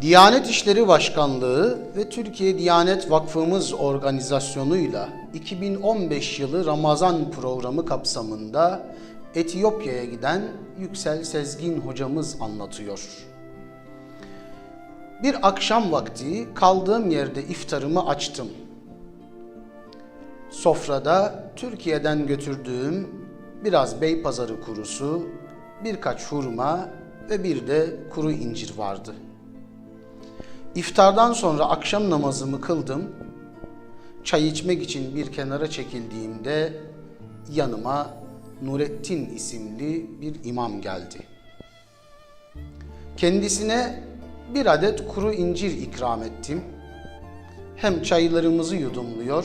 Diyanet İşleri Başkanlığı ve Türkiye Diyanet Vakfımız organizasyonuyla 2015 yılı Ramazan programı kapsamında Etiyopya'ya giden Yüksel Sezgin hocamız anlatıyor. Bir akşam vakti kaldığım yerde iftarımı açtım. Sofrada Türkiye'den götürdüğüm biraz Beypazarı kurusu, birkaç hurma ve bir de kuru incir vardı. İftardan sonra akşam namazımı kıldım. Çay içmek için bir kenara çekildiğimde yanıma Nurettin isimli bir imam geldi. Kendisine bir adet kuru incir ikram ettim. Hem çaylarımızı yudumluyor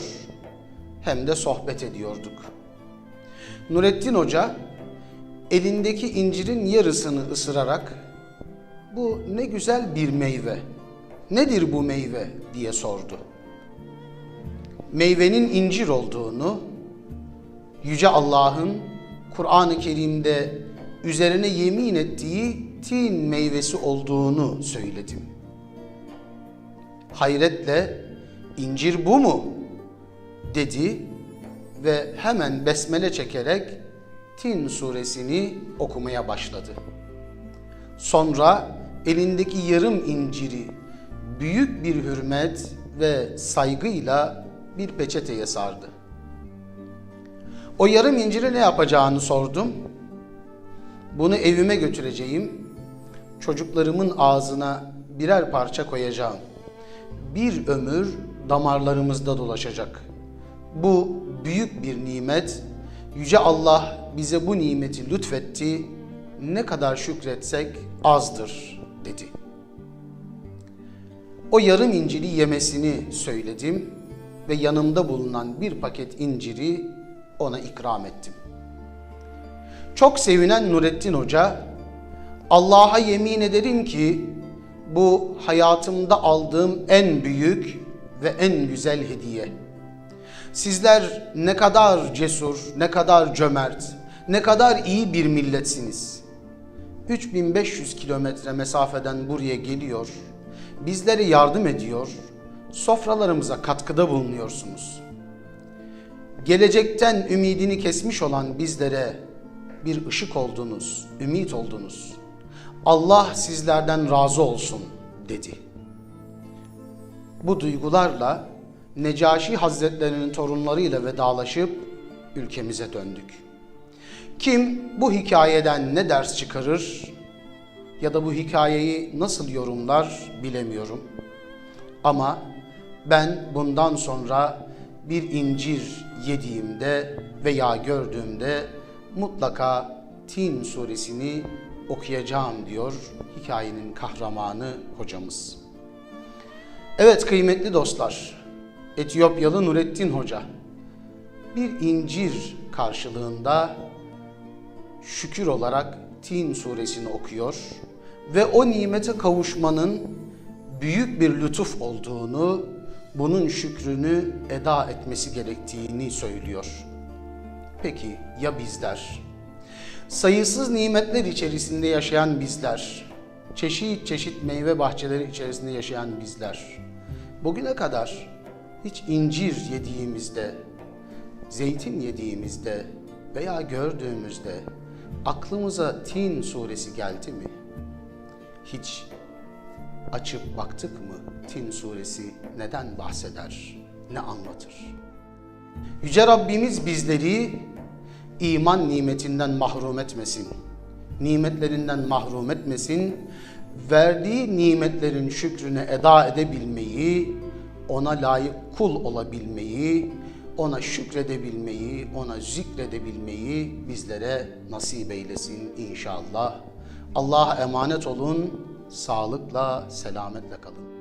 hem de sohbet ediyorduk. Nurettin Hoca elindeki incirin yarısını ısırarak bu ne güzel bir meyve. Nedir bu meyve diye sordu. Meyvenin incir olduğunu, Yüce Allah'ın Kur'an-ı Kerim'de üzerine yemin ettiği tin meyvesi olduğunu söyledim. Hayretle incir bu mu? dedi ve hemen besmele çekerek Tin suresini okumaya başladı. Sonra elindeki yarım inciri büyük bir hürmet ve saygıyla bir peçeteye sardı. O yarım inciri ne yapacağını sordum. Bunu evime götüreceğim. Çocuklarımın ağzına birer parça koyacağım. Bir ömür damarlarımızda dolaşacak. Bu büyük bir nimet. Yüce Allah bize bu nimeti lütfetti. Ne kadar şükretsek azdır dedi. O yarım inciri yemesini söyledim ve yanımda bulunan bir paket inciri ona ikram ettim. Çok sevinen Nurettin Hoca, Allah'a yemin ederim ki bu hayatımda aldığım en büyük ve en güzel hediye. Sizler ne kadar cesur, ne kadar cömert, ne kadar iyi bir milletsiniz. 3500 kilometre mesafeden buraya geliyor, bizlere yardım ediyor, sofralarımıza katkıda bulunuyorsunuz. Gelecekten ümidini kesmiş olan bizlere bir ışık oldunuz, ümit oldunuz. Allah sizlerden razı olsun dedi. Bu duygularla Necaşi Hazretlerinin torunlarıyla vedalaşıp ülkemize döndük. Kim bu hikayeden ne ders çıkarır ya da bu hikayeyi nasıl yorumlar bilemiyorum. Ama ben bundan sonra bir incir yediğimde veya gördüğümde mutlaka Tin suresini okuyacağım diyor hikayenin kahramanı hocamız. Evet kıymetli dostlar, Etiyopyalı Nurettin Hoca bir incir karşılığında şükür olarak Tin suresini okuyor ve o nimete kavuşmanın büyük bir lütuf olduğunu, bunun şükrünü eda etmesi gerektiğini söylüyor. Peki ya bizler? Sayısız nimetler içerisinde yaşayan bizler, çeşit çeşit meyve bahçeleri içerisinde yaşayan bizler, bugüne kadar hiç incir yediğimizde, zeytin yediğimizde veya gördüğümüzde aklımıza Tin suresi geldi mi? Hiç açıp baktık mı Tin suresi neden bahseder, ne anlatır? Yüce Rabbimiz bizleri iman nimetinden mahrum etmesin. Nimetlerinden mahrum etmesin. Verdiği nimetlerin şükrüne eda edebilmeyi, ona layık kul olabilmeyi, ona şükredebilmeyi, ona zikredebilmeyi bizlere nasip eylesin inşallah. Allah'a emanet olun, sağlıkla, selametle kalın.